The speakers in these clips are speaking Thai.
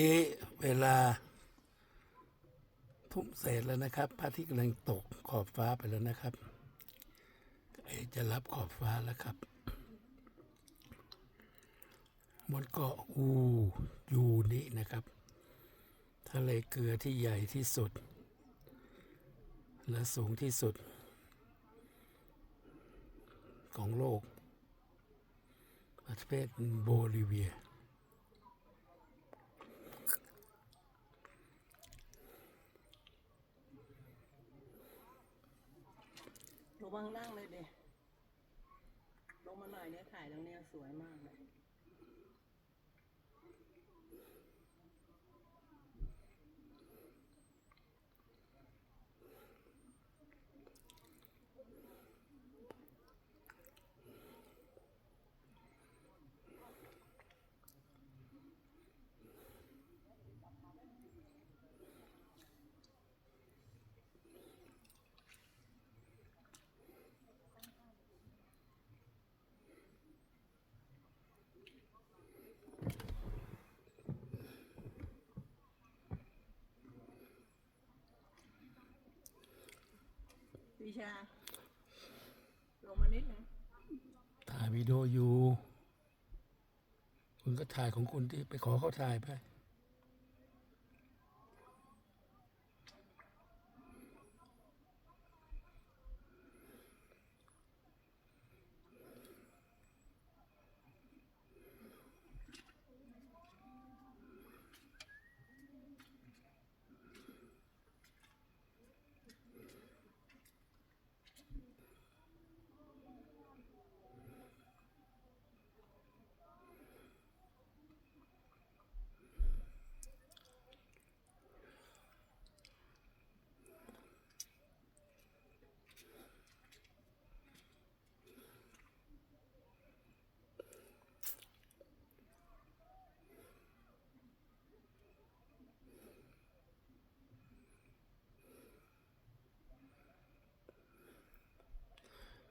นี้เวลาทุ่มเศษแล้วนะครับพระอาทิตย์กำลังตกขอบฟ้าไปแล้วนะครับจะรับขอบฟ้าแล้วครับบนเกาะอูยูนี้นะครับทะเลเกลือที่ใหญ่ที่สุด และสูงที่สุด ของโลก ประเทศโบลิเวีย วังนั่งเลยเดลงมาหน่อยเนี่ยถ่ายตรงเนี้ยสวยมากเลย วิชา ลงมานิดนึงถ่ายวิดีโออยู่ คุณก็ถ่ายของคุณที่ไปขอเขาถ่ายไป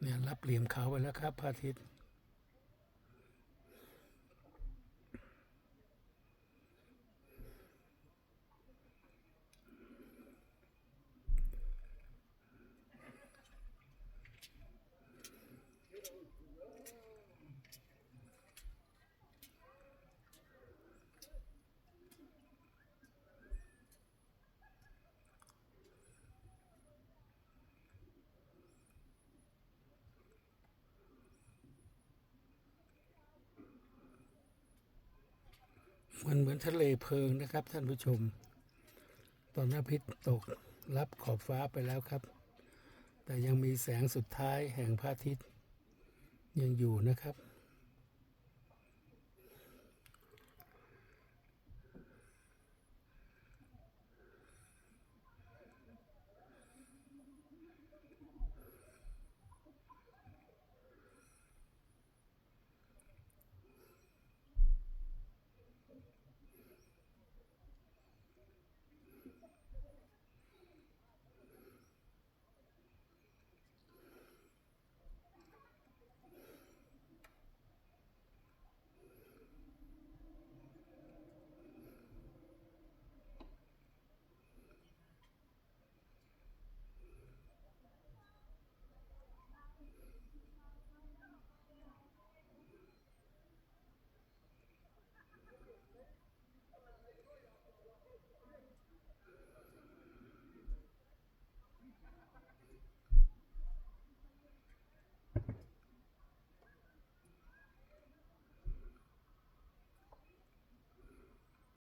เนี่ยรับเหลี่ยมเขาไปแล้วครับพระอาทิตย์ มันเหมือนทะเลเพลิงนะครับ ท่านผู้ชม ตอนอาทิตย์ตกรับขอบฟ้าไปแล้วครับ แต่ยังมีแสงสุดท้ายแห่งพระอาทิตย์ยังอยู่นะครับ